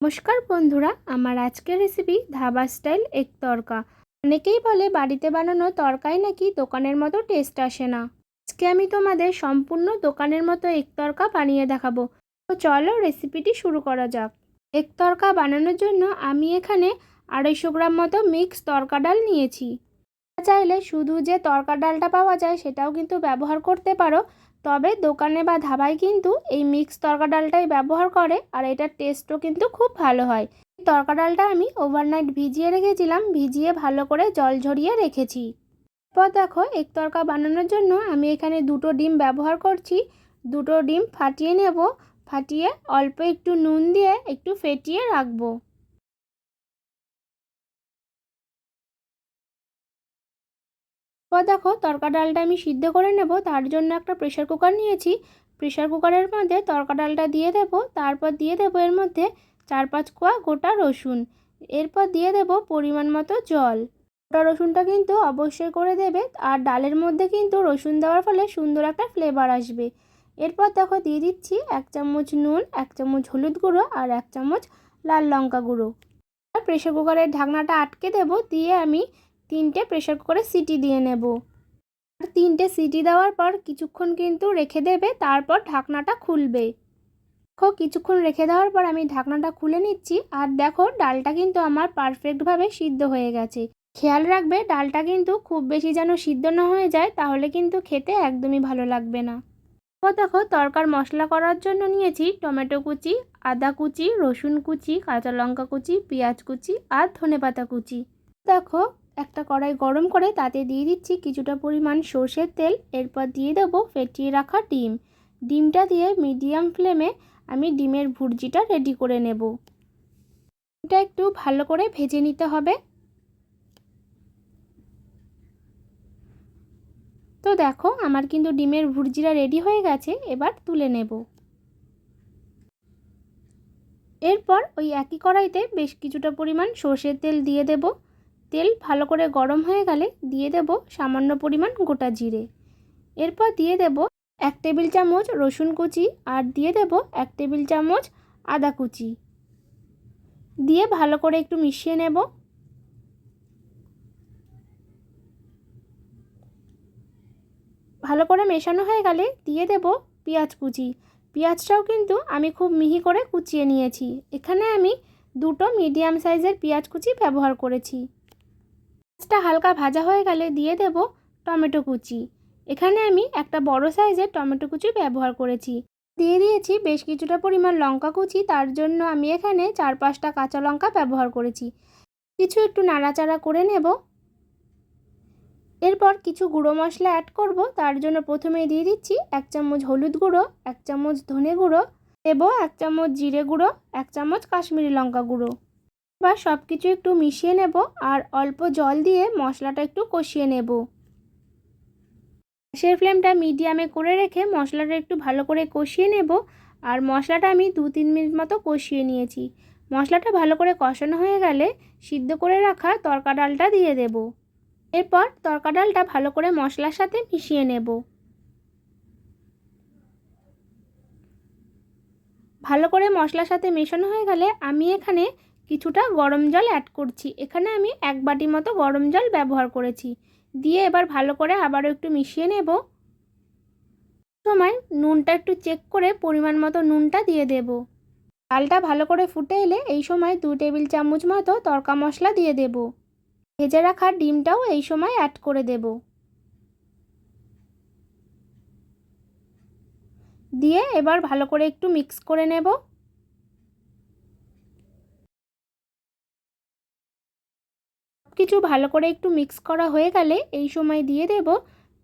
নমস্কার বন্ধুরা, আমার আজকের recipe dhaba style egg tarka অনেকেই বলে বাড়িতে বানানো তরকায় নাকি দোকানের মতো টেস্ট আসে না। আজকে আমি তোমাদের সম্পূর্ণ দোকানের মতো এগ তরকা বানিয়ে দেখাবো। তো চলো রেসিপিটি শুরু করা যাক। এগ তরকা বানানোর জন্য আমি এখানে আড়াইশো গ্রাম মতো মিক্স তরকা ডাল নিয়েছি। চাইলে শুধু যে তরকা ডালটা পাওয়া যায় সেটাও কিন্তু ব্যবহার করতে পারো। তবে দোকানে বা ধাবায় কিন্তু এই মিক্স তরকা ডালটাই ব্যবহার করে আর এটার টেস্টও কিন্তু খুব ভালো হয়। তরকা ডালটা আমি ওভারনাইট ভিজিয়ে রেখেছিলাম, ভিজিয়ে ভালো করে জল ঝরিয়ে রেখেছি। এরপর দেখো, এক তরকা বানানোর জন্য আমি এখানে দুটো ডিম ব্যবহার করছি। দুটো ডিম ফাটিয়ে নেব, ফাটিয়ে অল্প একটু নুন দিয়ে একটু ফেটিয়ে রাখব। এবার দেখো তরকা ডালটা আমি সিদ্ধ করে নেব, তার জন্য একটা প্রেশার কুকার নিয়েছি। প্রেশার কুকারের মধ্যে তরকা ডালটা দিয়ে দেব, তারপর দিয়ে দেব এর মধ্যে চার পাঁচ কোয়া গোটা রসুন। এরপর দিয়ে দেব পরিমাণ মতো জল। গোটা রসুনটা কিন্তু অবশ্যই করে দেবে, আর ডালের মধ্যে কিন্তু রসুন দেওয়ার ফলে সুন্দর একটা ফ্লেভার আসবে। এরপর দেখো দিয়ে দিচ্ছি এক চামচ নুন, এক চামচ হলুদ গুঁড়ো, আর এক চামচ লাল লঙ্কা গুঁড়ো। প্রেশার কুকারের ঢাকনাটা আটকে দেব, দিয়ে আমি তিনটে প্রেশার কুকারে সিটি দিয়ে নেব। আর তিনটে সিটি দেওয়ার পর কিছুক্ষণ কিন্তু রেখে দেবে, তারপর ঢাকনাটা খুলবে। দেখো, কিছুক্ষণ রেখে দেওয়ার পর আমি ঢাকনাটা খুলে নিচ্ছি, আর দেখো, ডালটা কিন্তু আমার পারফেক্টভাবে সিদ্ধ হয়ে গেছে। খেয়াল রাখবে, ডালটা কিন্তু খুব বেশি যেন সিদ্ধ না হয়ে যায়, তাহলে কিন্তু খেতে একদমই ভালো লাগবে না। তো দেখো, তরকার মশলা করার জন্য নিয়েছি টমেটো কুচি, আদা কুচি, রসুন কুচি, কাঁচা লঙ্কা কুচি, পেঁয়াজ কুচি, আর ধনেপাতা কুচি। দেখো একটা কড়াই গরম করে তাতে দিয়ে দিচ্ছি কিছুটা পরিমাণ সর্ষের তেল। এরপর দিয়ে দেবো ফেটিয়ে রাখা ডিম। ডিমটা দিয়ে মিডিয়াম ফ্লেমে আমি ডিমের ভুর্জিটা রেডি করে নেব। ডিমটা একটু ভালো করে ভেজে নিতে হবে। তো দেখো, আমার কিন্তু ডিমের ভুর্জিটা রেডি হয়ে গেছে, এবার তুলে নেব। এরপর ওই একই কড়াইতে বেশ কিছুটা পরিমাণ সর্ষের তেল দিয়ে দেবো। তেল ভালো করে গরম হয়ে গেলে দিয়ে দেব সামান্য পরিমাণ গোটা জিরে। এরপর দিয়ে দেব এক টেবিল চামচ রসুন কুচি আর দিয়ে দেব এক টেবিল চামচ আদা কুচি। দিয়ে ভালো করে একটু মিশিয়ে নেব। ভালো করে মেশানো হয়ে গেলে দিয়ে দেব পেঁয়াজ কুচি। পেঁয়াজটাও কিন্তু আমি খুব মিহি করে কুচিয়ে নিয়েছি। এখানে আমি দুটো মিডিয়াম সাইজের পেঁয়াজ কুচি ব্যবহার করেছি। পেঁয়াজটা হালকা ভাজা হয়ে গেলে দিয়ে দেব টমেটো কুচি। এখানে আমি একটা বড় সাইজের টমেটো কুচি ব্যবহার করেছি। দিয়ে দিয়েছি বেশ কিছুটা পরিমাণ লঙ্কা কুচি, তার জন্য আমি এখানে চার পাঁচটা কাঁচা লঙ্কা ব্যবহার করেছি। কিছু একটু নাড়াচাড়া করে নেব। এরপর কিছু গুঁড়ো মশলা অ্যাড করব, তার জন্য প্রথমেই দিয়ে দিচ্ছি এক চামচ হলুদ গুঁড়ো, এক চামচ ধনে গুঁড়ো, দেবো এক চামচ জিরে গুঁড়ো, এক চামচ কাশ্মীরি লঙ্কা গুঁড়ো। এবার সব কিছু একটু মিশিয়ে নেব আর অল্প জল দিয়ে মশলাটা একটু কষিয়ে নেব। গ্যাসের ফ্লেমটা মিডিয়ামে করে রেখে মশলাটা একটু ভালো করে কষিয়ে নেব আর মশলাটা আমি দু তিন মিনিট মতো কষিয়ে নিয়েছি। মশলাটা ভালো করে কষানো হয়ে গেলে সিদ্ধ করে রাখা তরকা ডালটা দিয়ে দেব। এরপর তরকা ডালটা ভালো করে মশলার সাথে মিশিয়ে নেব। ভালো করে মশলার সাথে মেশানো হয়ে গেলে আমি এখানে কিছুটা গরম জল অ্যাড করছি। এখানে আমি এক বাটি মতো গরম জল ব্যবহার করেছি। দিয়ে এবার ভালো করে আবারও একটু মিশিয়ে নেব। সময় নুনটা একটু চেক করে পরিমাণ মতো নুনটা দিয়ে দেব। ডালটা ভালো করে ফুটে এলে এই সময় দু টেবিল চামচ মতো তরকা মশলা দিয়ে দেব। ভেজে রাখা ডিমটাও এই সময় অ্যাড করে দেব। দিয়ে এবার ভালো করে একটু মিক্স করে নেব। কিছু ভালো করে একটু মিক্স করা হয়ে গেলে এই সময় দিয়ে দেব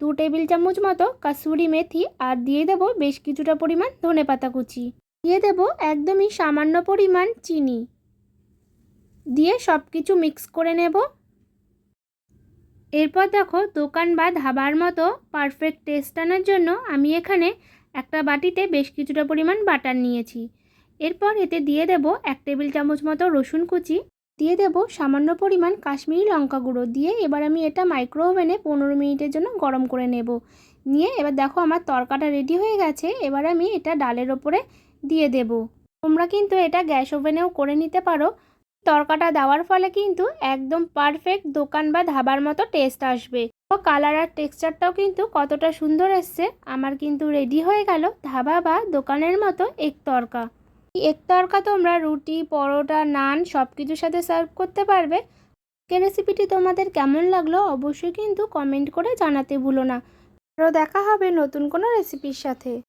দু টেবিল চামচ মতো কাসুরি মেথি আর দিয়ে দেব বেশ কিছুটা পরিমাণ ধনে পাতা কুচি। দিয়ে দেব একদমই সামান্য পরিমাণ চিনি। দিয়ে সব কিছু মিক্স করে নেব। এরপর দেখো দোকান বা ধাবার মতো পারফেক্ট টেস্ট আনার জন্য আমি এখানে একটা বাটিতে বেশ কিছুটা পরিমাণ বাটার নিয়েছি। এরপর এতে দিয়ে দেব এক টেবিল চামচ মতো রসুন কুচি। দিয়ে দেব সামান্য পরিমাণ কাশ্মীরি লঙ্কা গুঁড়ো দিয়ে এবার আমি এটা মাইক্রো ওভেনে পনেরো মিনিটের জন্য গরম করে নেব। নিয়ে এবার দেখো আমার তরকাটা রেডি হয়ে গেছে, এবার আমি এটা ডালের ওপরে দিয়ে দেব। তোমরা কিন্তু এটা গ্যাস ওভেনেও করে নিতে পারো। তরকাটা দেওয়ার ফলে কিন্তু একদম পারফেক্ট দোকান বা ধাবার মতো টেস্ট আসবে। ও কালার আর টেক্সচারটাও কিন্তু কতটা সুন্দর এসছে। আমার কিন্তু রেডি হয়ে গেল ধাবা বা দোকানের মতো এক তরকা। এক তরকা তোমরা রুটি, পরোটা, নান সব কিছুর সাথে সার্ভ করতে পারবে। আজকের রেসিপিটি তোমাদের কেমন লাগল অবশ্যই কিন্তু কমেন্ট করে জানাতে ভুলো না। আরও দেখা হবে নতুন কোনো রেসিপির সাথে।